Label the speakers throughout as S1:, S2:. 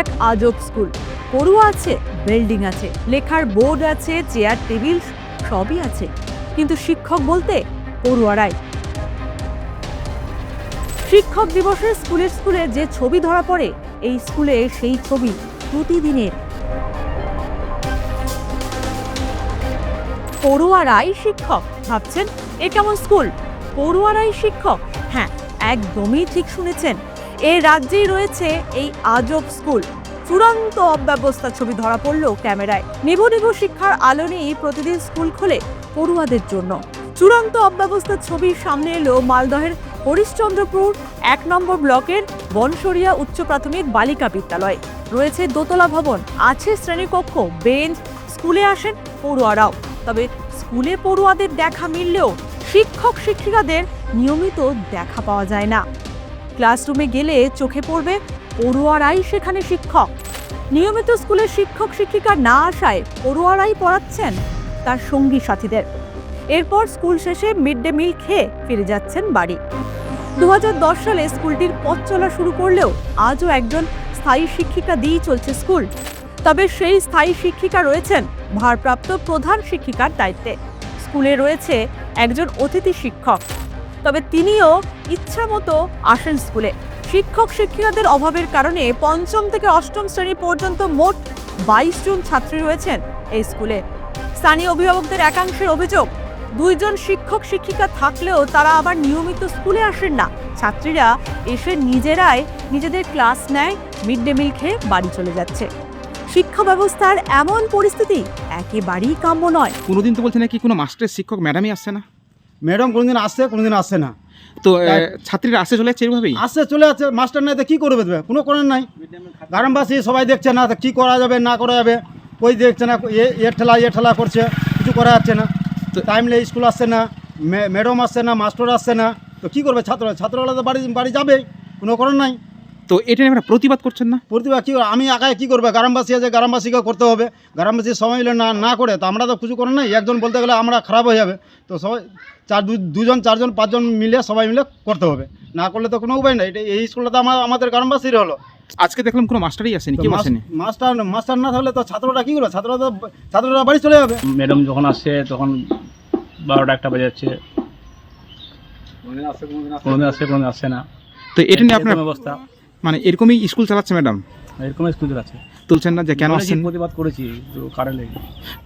S1: এক আজব স্কুল। পড়ুয়া আছে, বিল্ডিং আছে, লেখার বোর্ড আছে, চেয়ার, টেবিল সবই আছে। কিন্তু শিক্ষক বলতে পড়ুয়ারাই। শিক্ষক দিবসের স্কুলের স্কুলে যে ছবি ধরা পড়ে, এই স্কুলে সেই ছবি প্রতিদিনের। পড়ুয়ারাই শিক্ষক, ভাবছেন, এ কেমন স্কুল? পড়ুয়ারাই শিক্ষক? হ্যাঁ একদমই ঠিক শুনেছেন। এ রাজ্যেই রয়েছে এই আজব স্কুল। চূড়ান্ত অব্যবস্থা ছবি ধরা পড়ল ক্যামেরায়। নিভু নিভু শিক্ষার আলো নিয়েই প্রতিদিন স্কুল খোলে পড়ুয়াদের জন্য। চূড়ান্ত অব্যবস্থার ছবি সামনে এলো মালদহের হরিশ্চন্দ্রপুর, এক নম্বর ব্লকের বনসরিয়া উচ্চ প্রাথমিক বালিকা বিদ্যালয়। রয়েছে দোতলা ভবন, আছে শ্রেণীকক্ষ, বেঞ্চ, স্কুলে আসেন পড়ুয়ারাও। তবে স্কুলে পড়ুয়াদের দেখা মিললেও শিক্ষক শিক্ষিকাদের নিয়মিত দেখা পাওয়া যায় না। ক্লাসরুমে গেলে চোখে পড়বে পড়ুয়ারাই সেখানে শিক্ষক। নিয়মিত স্কুলের শিক্ষক, শিক্ষিকা না আসায় পড়ুয়ারাই পড়াচ্ছেন তার সঙ্গী সাথীদের। এরপর স্কুল শেষে মিড ডে মিল খেয়ে ফিরে যাচ্ছেন বাড়ি। দু হাজার দশ সালে স্কুলটির পথ চলা শুরু করলেও আজও একজন স্থায়ী শিক্ষিকা দিয়েই চলছে স্কুল। তবে সেই স্থায়ী শিক্ষিকা রয়েছেন ভারপ্রাপ্ত প্রধান শিক্ষিকার দায়িত্বে। স্কুলে রয়েছে একজন অতিথি শিক্ষক, তবে তিনিও ইচ্ছা মতো আসেন স্কুলে। শিক্ষক শিক্ষিকাদের অভাবের কারণে পঞ্চম থেকে অষ্টম শ্রেণি পর্যন্ত মোট বাইশ জন ছাত্রী রয়েছেন এই স্কুলে। স্থানীয় অভিভাবকদের একাংশের অভিযোগ দুইজন শিক্ষক শিক্ষিকা থাকলেও তারা আবার নিয়মিত স্কুলে আসেন না। ছাত্রীরা এসে নিজেরাই নিজেদের ক্লাস নেয় মিড ডে মিল খেয়ে বাড়ি চলে যাচ্ছে। শিক্ষা ব্যবস্থার এমন পরিস্থিতি একেবারেই কাম্য নয়।
S2: কোনোদিন তো বলছে নাকি কোনো মাস্টার শিক্ষক ম্যাডামই আসছে না?
S3: ম্যাডাম কোনোদিন আসছে কোনোদিন আসছে না।
S2: তো ছাত্রীরা আসে চলে যাচ্ছে এইভাবেই
S3: আসছে চলে যাচ্ছে মাস্টার নাই তো কী করবে কোনো করার নাই। গ্রামবাসী সবাই দেখছে না তো কী করা যাবে না করা যাবে? কই দেখছে না এ এ ঠেলা এ ঠেলা করছে কিছু করা যাচ্ছে না। তো টাইমলে স্কুল আসছে না ম্যাডাম আসছে না মাস্টার আসছে না। তো কী করবে ছাত্র ছাত্ররা তো বাড়ি বাড়ি যাবে কোনো করার নাই।
S2: তো এটা নিয়ে আপনারা প্রতিবাদ করছেন না?
S3: প্রতিবাদ কী আমি একাই কী করবে? গ্রামবাসী আছে গ্রামবাসীকে করতে হবে। গ্রামবাসী সবাই মিলে না না করে তো আমরা তো কিছু করার নাই? একজন বলতে গেলে আমরা খারাপ হয়ে যাবে। তো সবাই চার দু- দুজন চারজন পাঁচজন মিলে সবাই মিলে করতে হবে। না করলে তো কোনো উপায় নাই। এটা এই স্কুলটা তো আমার আমাদের গ্রামবাসীর হলো।
S2: আজকে দেখলাম কোনো মাস্টারই আসেনি
S3: মাস-
S2: আসেনি।
S3: মাস্টার মাস্টার না থাকলে তো ছাত্ররা কী করবে? ছাত্ররা তো ছাত্ররা বাড়ি চলে যাবে।
S4: ম্যাডাম যখন আসছে তখন বারোটা একটা বাজে যাচ্ছে। কোনোদিন আসছে কোনোদিন আসছে না।
S2: তো এটা নিয়ে আপনার
S4: অবস্থা।
S2: মানে এরকমই স্কুল চালাচ্ছে ম্যাডাম?
S4: এরকম স্কুল চালাচ্ছে।
S2: তুলছেন না যে কেন আসছেন?
S4: প্রতিবাদ করেছি তো কারে লেগে?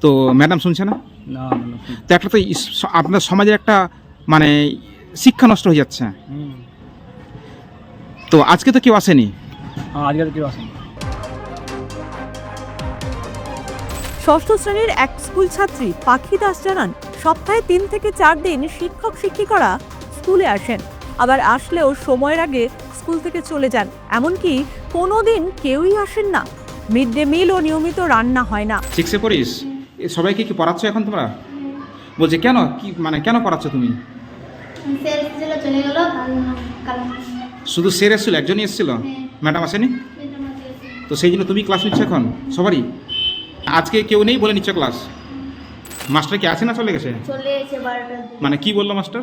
S2: তো ম্যাডাম শুনছে না?
S4: না
S2: তো একটা তো আপনার সমাজের একটা মানে শিক্ষা নষ্ট হয়ে যাচ্ছে। তো আজকে তো কেউ আসেনি?
S4: আজকে তো কেউ আসেনি।
S1: ষষ্ঠ শ্রেণির এক স্কুল ছাত্রী পাখি দাস জানান সপ্তাহে তিন থেকে চার দিন শিক্ষক শিক্ষিকারা স্কুলে আসেন। আবার আসলেও সময়ের আগে স্কুল থেকে চলে যান। এমনকি কোনো দিন কেউই আসেন না। মিড ডে মিলও নিয়মিত রান্না হয় না।
S2: সিক্সে পড়িস? এ সবাইকে কি পড়াচ্ছ এখন তোমরা? বলছে কেন? কি মানে কেন পড়াচ্ছ তুমি?
S5: স্যার এসেছিল চলে গেল কাল
S2: শুধু স্যার এসেছিল একজনই এসেছিল? ম্যাডাম আসেনি? তো সেই জন্য তুমি ক্লাস নিচ্ছ এখন? সবারই? আজকে কেউ নেই বলে নিচ্ছ ক্লাস? মাস্টার কি আছে না চলে গেছে? মানে কি বলল মাস্টার?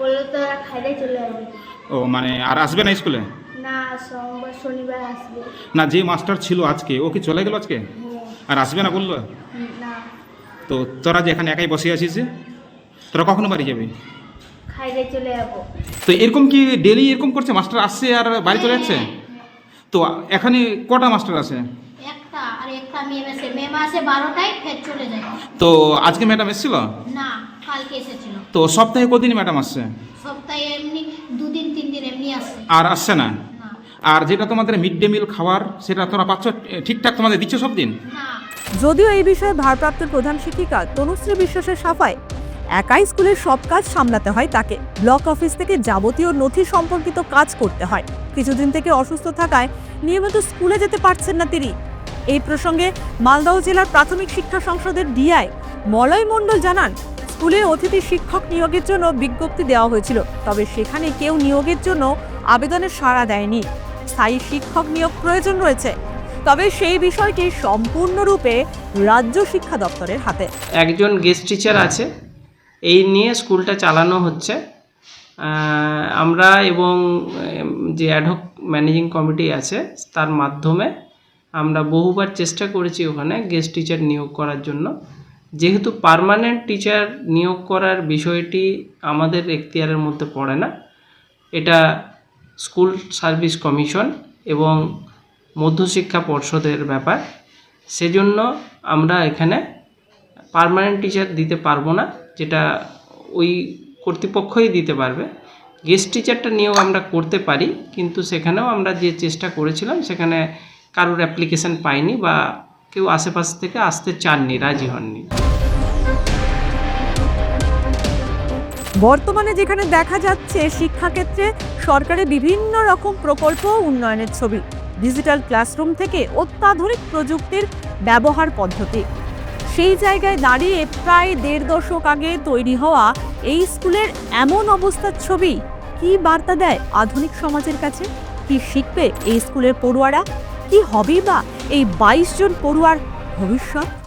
S5: বলল তো খাইলে চলে যাবে
S2: ও মানে আর আসবে না স্কুলে?
S5: না সোমবার শনিবার আসবে।
S2: না যে মাস্টার ছিল আজকে ও কি চলে গেল আজকে?
S5: হ্যাঁ।
S2: আর আসবে না বলল?
S5: না।
S2: তো তোরা যে এখানে একাই বসে আছিস তোরা কখনো বাড়ি যাবি?
S5: খাইলে চলে যাব।
S2: তো এরকম কি ডেলি এরকম করছে মাস্টার আসছে আর বাড়ি চলে যাচ্ছে? তো এখানে কটা মাস্টার আছে?
S5: একটা আর একটা মেম আসে মেম আসে বারোটায় ফের চলে যায়।
S2: তো আজকে ম্যাডাম এসেছিল?
S5: না কালকে এসেছিল।
S2: তো সপ্তাহে কদিন ম্যাডাম আসছে?
S5: সপ্তাহে এমনি দুদিন তিন দিন এমনি আসে
S2: আর আসছে না? আর যেটা তোমাদের মিড ডে মিল খাওয়ার সেটা তোমরা পাচ্ছ ঠিকঠাক তোমাদের দিচ্ছ সব দিন
S1: যদিও এই বিষয়ে ভারপ্রাপ্ত প্রধান শিক্ষিকা তনুশ্রী বিশ্বাসের সাফায় একাই স্কুলের সব কাজ সামলাতে হয় তাকে। ব্লক অফিস থেকে যাবতীয় নথি সম্পর্কিত কাজ করতে হয়। কিছুদিন থেকে অসুস্থ থাকায় নিয়মিত স্কুলে যেতে পারছেন না তিনি। এই প্রসঙ্গে মালদহ জেলার প্রাথমিক শিক্ষা সংসদের ডিআই মলয় মণ্ডল জানান স্কুলে অতিথি শিক্ষক নিয়োগের জন্য বিজ্ঞপ্তি দেওয়া হয়েছিল, তবে সেখানে কেউ নিয়োগের জন্য আবেদনের সাড়া দেয়নি। স্থায়ী শিক্ষক নিয়োগ প্রয়োজন রয়েছে, তবে সেই বিষয়টি সম্পূর্ণরূপে রাজ্য শিক্ষা দপ্তরের হাতে।
S6: একজন গেস্ট টিচার আছে, এই নিয়ে স্কুলটা চালানো হচ্ছে। আমরা এবং যে অ্যাডহক ম্যানেজিং কমিটি আছে, তার মাধ্যমে আমরা বহুবার চেষ্টা করেছি ওখানে গেস্ট টিচার নিয়োগ করার জন্য। যেহেতু পার্মানেন্ট টিচার নিয়োগ করার বিষয়টি আমাদের এখতিয়ারের মধ্যে পড়ে না, এটা স্কুল সার্ভিস কমিশন এবং মধ্যশিক্ষা পর্ষদের ব্যাপার। সেজন্য আমরা এখানে পার্মানেন্ট টিচার দিতে পারব না, যেটা ওই কর্তৃপক্ষই দিতে পারবে। গেস্ট টিচারটা নিয়েও আমরা করতে পারি, কিন্তু সেখানেও আমরা যে চেষ্টা করেছিলাম, সেখানে কারোর অ্যাপ্লিকেশন পাইনি বা কেউ আশেপাশ থেকে আসতে চাননি, রাজি হননি।
S1: বর্তমানে যেখানে দেখা যাচ্ছে, শিক্ষাক্ষেত্রে সরকারের বিভিন্ন রকম প্রকল্প উন্নয়নের ছবি। ডিজিটাল ক্লাসরুম থেকে অত্যাধুনিক প্রযুক্তির ব্যবহার পদ্ধতি। সেই জায়গায় দাঁড়িয়ে প্রায় দেড় দশক আগে তৈরি হওয়া এই স্কুলের এমন অবস্থার ছবি কি বার্তা দেয় আধুনিক সমাজের কাছে? কি শিখবে এই স্কুলের পড়ুয়ারা? কি হবেই বা এই বাইশ জন পড়ুয়ার ভবিষ্যৎ?